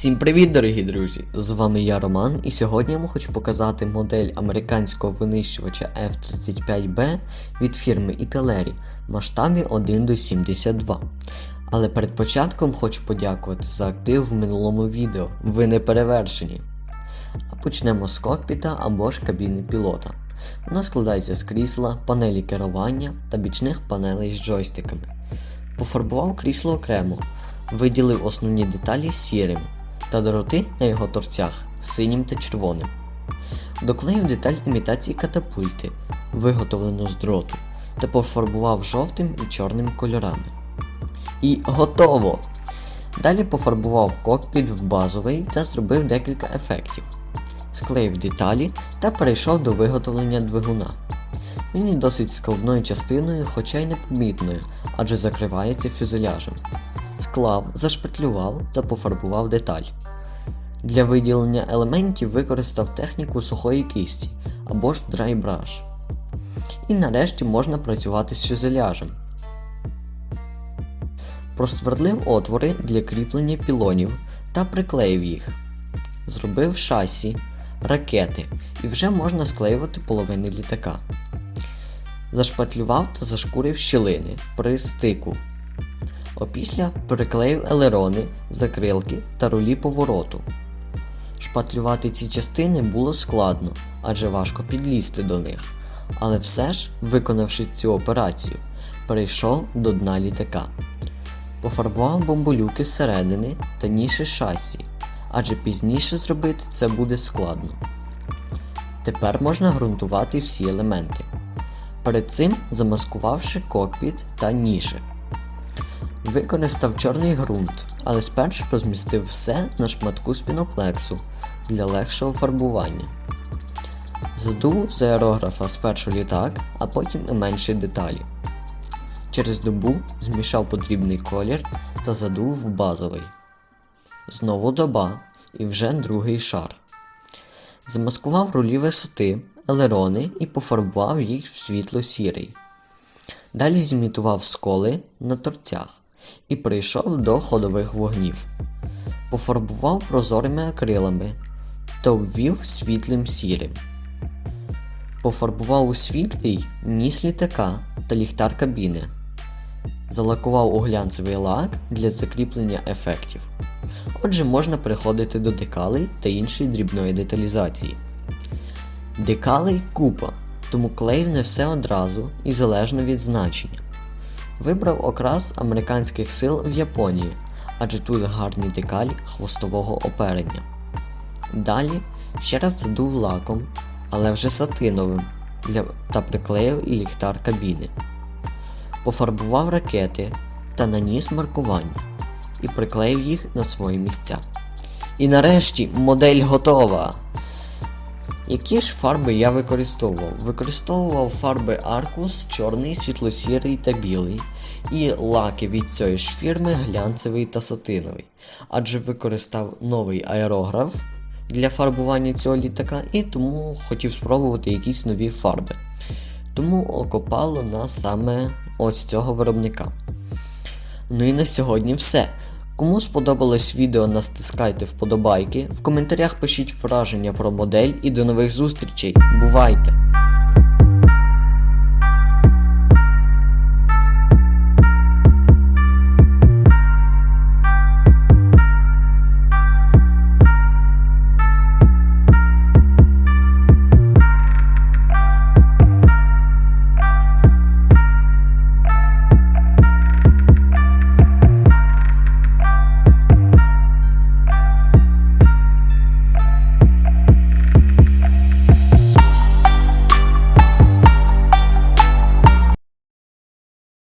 Всім привіт, дорогі друзі! З вами я Роман, і сьогодні я вам хочу показати модель американського винищувача F-35B від фірми Італері в масштабі 1 до 72. Але перед початком хочу подякувати за актив в минулому відео. Ви не перевершені. А почнемо з кокпіта або ж кабіни пілота. Вона складається з крісла, панелі керування та бічних панелей з джойстиками. Пофарбував крісло окремо, виділив основні деталі сірим та дороти на його торцях синім та червоним. Доклеїв деталь імітації катапульти, виготовлену з дроту, та пофарбував жовтим і чорним кольорами. І готово! Далі пофарбував кокпіт в базовий та зробив декілька ефектів. Склеїв деталі та перейшов до виготовлення двигуна. Він є досить складною частиною, хоча й непомітною, адже закривається фюзеляжем. Склав, зашпетлював та пофарбував деталь. Для виділення елементів використав техніку сухої кисті або ж драйбраш. І нарешті можна працювати з фюзеляжем. Просвердлив отвори для кріплення пілонів та приклеїв їх. Зробив шасі, ракети і вже можна склеювати половини літака. Зашпатлював та зашкурив щілини при стику. Опісля приклеїв елерони, закрилки та рулі повороту. Шпатлювати ці частини було складно, адже важко підлізти до них. Але все ж, виконавши цю операцію, перейшов до дна літака. Пофарбував бомболюки зсередини та ніші шасі, адже пізніше зробити це буде складно. Тепер можна ґрунтувати всі елементи. Перед цим замаскувавши кокпіт та ніші. Використав чорний ґрунт, але спершу розмістив все на шматку спіноплексу для легшого фарбування. Задув з аерографа спершу літак, а потім і менші деталі. Через добу змішав потрібний колір та задув в базовий. Знову доба і вже другий шар. Замаскував рулі висоти, елерони і пофарбував їх в світло-сірий. Далі зімітував сколи на торцях і прийшов до ходових вогнів. Пофарбував прозорими акрилами та обвів світлим сірим. Пофарбував у світлий ніс літака та ліхтар кабіни. Залакував у лак для закріплення ефектів. Отже, можна переходити до декалей та іншої дрібної деталізації. Декалей купа, тому клеїв не все одразу і залежно від значення. Вибрав окрас американських сил в Японії, адже тут гарні декалі хвостового оперення. Далі ще раз задув лаком, але вже сатиновим для... та приклеїв ліхтар кабіни. Пофарбував ракети та наніс маркування і приклеїв їх на свої місця. І нарешті модель готова! Які ж фарби я використовував? Використовував фарби Arcus, чорний, світло-сірий та білий, і лаки від цієї ж фірми глянцевий та сатиновий. Адже використав новий аерограф для фарбування цього літака і тому хотів спробувати якісь нові фарби. Тому окопало на саме ось цього виробника. Ну і на сьогодні все. Кому сподобалось відео, настискайте вподобайки, в коментарях пишіть враження про модель і до нових зустрічей. Бувайте!